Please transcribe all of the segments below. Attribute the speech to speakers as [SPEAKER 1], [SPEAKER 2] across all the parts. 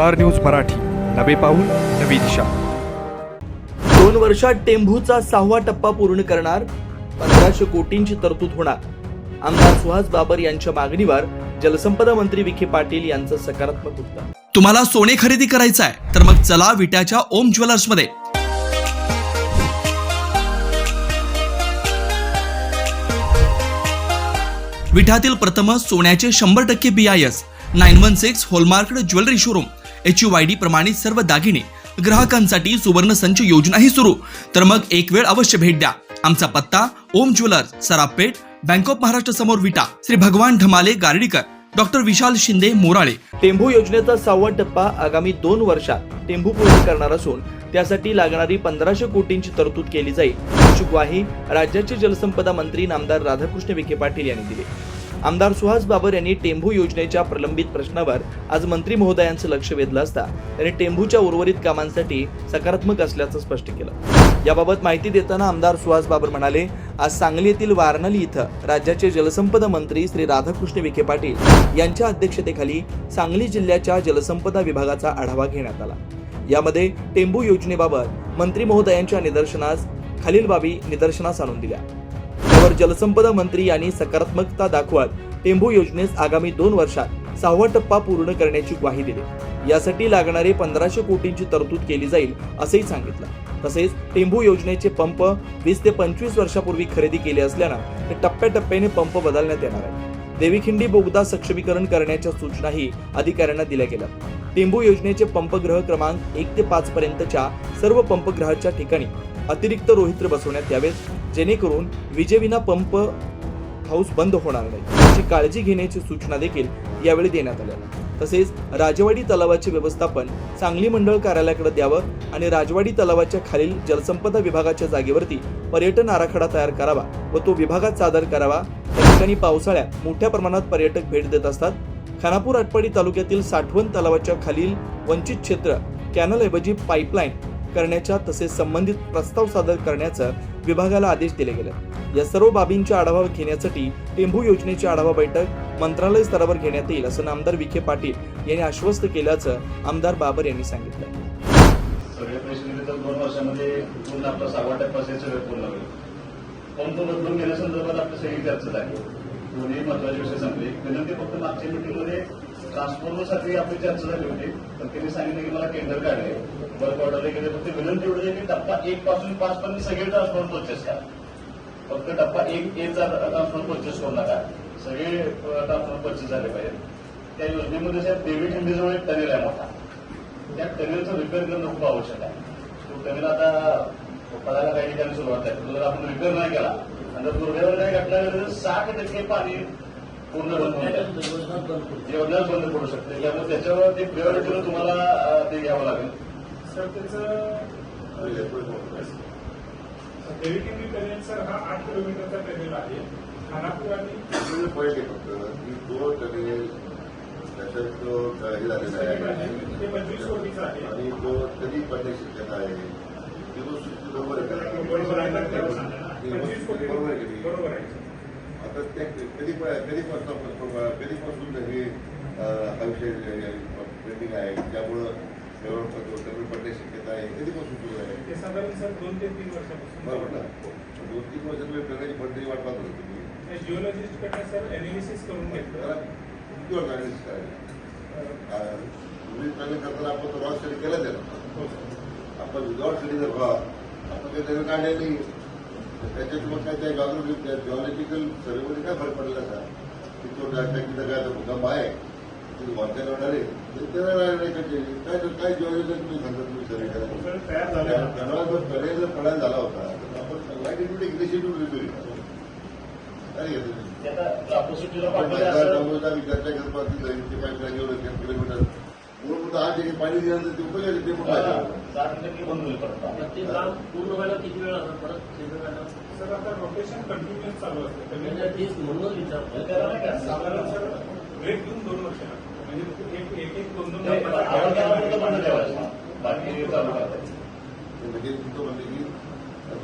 [SPEAKER 1] Star news Marathi. नवे पाऊल नवी दिशा.
[SPEAKER 2] दोन वर्षात टेंभूचा सहावा टप्पा पूर्ण करणार पंधराशे कोटींची तरतूद होणार. आमदार सुहास बाबर यांच्या मागणीवर जलसंपदा मंत्री विखे पाटील यांचं सकारात्मक उत्तर.
[SPEAKER 3] तुम्हाला सोने खरेदी करायचं आहे तर मग चला विट्याच्या ओम ज्वेलर्समध्ये विठातील प्रथम सोन्याचे शंभर टक्के B I S nine one six hallmark jewellery showroom. H U I D प्रमाणित सर्व दागिने ग्राहकांसाठी सुवर्ण संच योजनाही सुरू. तर मग एक वेळ अवश्य भेट द्या. आमचा पत्ता Om jewellers सराफपेठ bank of Maharashtra समोर विटा. श्री भगवान ढमाले गार्डीकर डॉक्टर विशाल शिंदे मोराळे.
[SPEAKER 2] टेंभू योजनेचा सहावा टप्पा आगामी दोन वर्षात टेंभू पूर्ण करणार असून त्यासाठी लागणारी पंधराशे कोटींची तरतूद केली जाईल. अशी ग्वाही राज्याचे जलसंपदा मंत्री नामदार राधाकृष्ण विखे पाटील यांनी दिली. आमदार सुहास बाबर यांनी टेंभू योजनेच्या प्रलंबित प्रश्नावर आज मंत्री महोदयांचं लक्ष वेधलं असता त्यांनी टेंभूच्या उर्वरित कामांसाठी सकारात्मक असल्याचं स्पष्ट केलं. याबाबत माहिती देताना आमदार सुहास बाबर म्हणाले आज सांगली येथील वारणाली इथं राज्याचे जलसंपदा मंत्री श्री राधाकृष्ण विखे पाटील यांच्या अध्यक्षतेखाली सांगली जिल्ह्याच्या जलसंपदा विभागाचा आढावा घेण्यात आला. यामध्ये टेंबू योजनेबाबत मंत्री महोदयांच्या निदर्शनास खालील बाबी निदर्शनास आणून दिल्या. त्यावर जलसंपदा मंत्री यांनी सकारात्मकता दाखवत टेंभू योजनेस आगामी दोन वर्षात सहावा टप्पा पूर्ण करण्याची ग्वाही दिली. यासाठी लागणारे पंधराशे कोटींची तरतूद केली जाईल असंही सांगितलं. तसेच टेंभू योजनेचे पंप वीस ते पंचवीस वर्षापूर्वी खरेदी केले असल्यानं ते टप्प्याटप्प्याने पंप बदलण्यात येणार आहे देवीखिंडी बोगदा सक्षमीकरण करण्याच्या सूचनाही अधिकाऱ्यांना दिल्या गेल्या. टेंबू योजनेचे पंपग्रह क्रमांक एक ते पाच पर्यंतच्या सर्व पंपग्रहाच्या ठिकाणी अतिरिक्त रोहित्र बसवण्यात यावेत जेणेकरून विजेविना पंप हाऊस बंद होणार नाही. याची काळजी घेण्याची सूचना देखील यावेळी देण्यात आल्या. तसेच राजवाडी तलावाचे व्यवस्थापन सांगली मंडळ कार्यालयाकडे द्यावं आणि राजवाडी तलावाच्या खालील जलसंपदा विभागाच्या जागेवरती पर्यटन आराखडा तयार करावा व तो विभागात सादर करावा. त्या ठिकाणी पावसाळ्यात मोठ्या प्रमाणात पर्यटक भेट देत असतात. खानापूर आटपाडी तालुक्यातील साठवण तलावाच्या खालील वंचित क्षेत्र कॅनलऐवजी पाईपलाईन करण्याच्या तसेच संबंधित प्रस्ताव सादर करण्याचा विभागाला आदेश दिले गेले. या सर्व बाबींचा आढावा घेण्यासाठी टेंभू योजनेची आढावा बैठक मंत्रालय स्तरावर घेण्यात येईल असं नामदार विखे पाटील यांनी आश्वस्त केल्याचं आमदार बाबर यांनी सांगितलं.
[SPEAKER 4] दोन वर्षामध्ये पूर्ण आपला सहावा टप्पा असेल सगळं पूर्ण होईल पंप बदलून घेण्यासंदर्भात आपली सगळी चर्चा झाली दोन्ही महत्त्वाचे विषय संपले. विनंती फक्त मागच्या मिटिंगमध्ये ट्रान्सफॉर्मरसाठी आपली चर्चा झाली होती तर त्यांनी सांगितलं की मला टेंडर काढले वर्क ऑर्डर वगैरे फक्त विनंती एवढी आहे की टप्पा एक पासून पाच पर्यंत सगळे ट्रान्सफॉर्मर परचेस करा. फक्त टप्पा एक एचा ट्रान्सफॉर्मर परचेस करू नका. सगळे ट्रान्सफॉर्मर परचेस झाले पाहिजेत. त्या योजनेमध्ये साहेब देवी खिंडीजवळ एक टनेल आहे मोठा. त्या टनेलचं रिपेअर करणं खूप आवश्यक आहे. तो टनेल आता पडायला काही ठिकाणी सुरुवात आहे. तो जर आपण रिपेअर नाही केला आणि जर दुर्दैवाने काही घटना तर साठ टक्के पाणी पूर्ण बंद होऊन जाईल योजना बंद पडू शकते. त्यामुळे त्याच्यावर ते प्रिओरिटीनं तुम्हाला ते घ्यावं लागेल.
[SPEAKER 5] सर त्याचं देवीकिंडी टनेल सर हा आठ किलोमीटरचा टनेल आहे. खानापूर आणि
[SPEAKER 6] पॉईंट आहे फक्त. की तो टनेल त्याच्यात तो हे झालेला आहे.
[SPEAKER 5] ते पंचवीस कोटीचा आहे.
[SPEAKER 6] आणि तो कधी पडण्याची शक्यता आहे? ती गोष्ट बरोबर आहे?
[SPEAKER 5] बरोबर आहे.
[SPEAKER 6] ती बरोबर आहे. की नाही?
[SPEAKER 5] बरोबर आहे
[SPEAKER 6] आता त्या कधी कधीपासून कधीपासून हे हा विषय ट्रेंडिंग आहे त्यामुळं कमी पडण्याची शक्यता आहे कधीपासून सुरू आहे.
[SPEAKER 5] ते साधारण सर दोन ते तीन वर्षापासून.
[SPEAKER 6] बरोबर ना? दोन तीन वर्षांमध्ये प्रगती पडण्याची वाट पाहत होतो तुम्ही.
[SPEAKER 5] जिओलॉजिस्ट कडनं सर अनालिसिस करून घेतलं.
[SPEAKER 6] किती वर्ष तुम्ही planning करताना आपण तो रॉ स्टडी केला त्याला.
[SPEAKER 5] हो
[SPEAKER 6] आपण विदाउट स्टडी जर आपण काही त्याला काढले नाही. त्याच्यात मग काय त्या जॉग्रफी जॉलॉजिकल सर्वेमध्ये काय फरक पडला का? की तो टाकीचा काय भूकंप आहे. ते वरच्या होणार आहे. ते- काय काय जॉलॉजिकल तुम्ही सांगता तुम्ही सर्वे करायला?
[SPEAKER 5] सर तयार झालं.
[SPEAKER 6] त्याला जर पर्याय जर पडायला झाला होता तर आपण लाइट इन्व्हिट इग्निशिव्ह रिव्ह्यू काय घेतो आपण डबलचा विचारच्या करतात ते एवढं एक किलोमीटर. मूलभूत आज जे पाणी दिल्यानंतर ते उपयोग ते पण
[SPEAKER 4] साठ टक्के बंद होईल परत
[SPEAKER 7] ते काम पूर्ण व्हायला किती वेळ लागणार परत?
[SPEAKER 5] सर आता रोटेशन कंटिन्युअस चालू असते
[SPEAKER 7] म्हणजे
[SPEAKER 5] म्हणजे
[SPEAKER 7] तेच म्हणूनच विचारतो
[SPEAKER 4] त्याला नाही का
[SPEAKER 5] साधारण सर ब्रेक देऊन दोन वर्ष लागतात. म्हणजे एक एक एक दोन दोन
[SPEAKER 4] नाही, पण आपण त्याला फक्त बंद ठेवायचं बाकी चालू करायचं
[SPEAKER 6] म्हणजे तुमचं म्हणलं की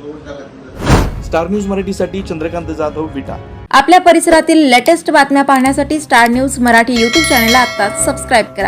[SPEAKER 6] दोन टाका
[SPEAKER 2] स्टार न्यूज मराठीसाठी चंद्रकांत जाधव विटा.
[SPEAKER 8] आपल्या परिसरातील लेटेस्ट बातम्या पाहण्यासाठी स्टार न्यूज मराठी यूट्यूब चॅनलला आत्ताच सबस्क्राईब करा.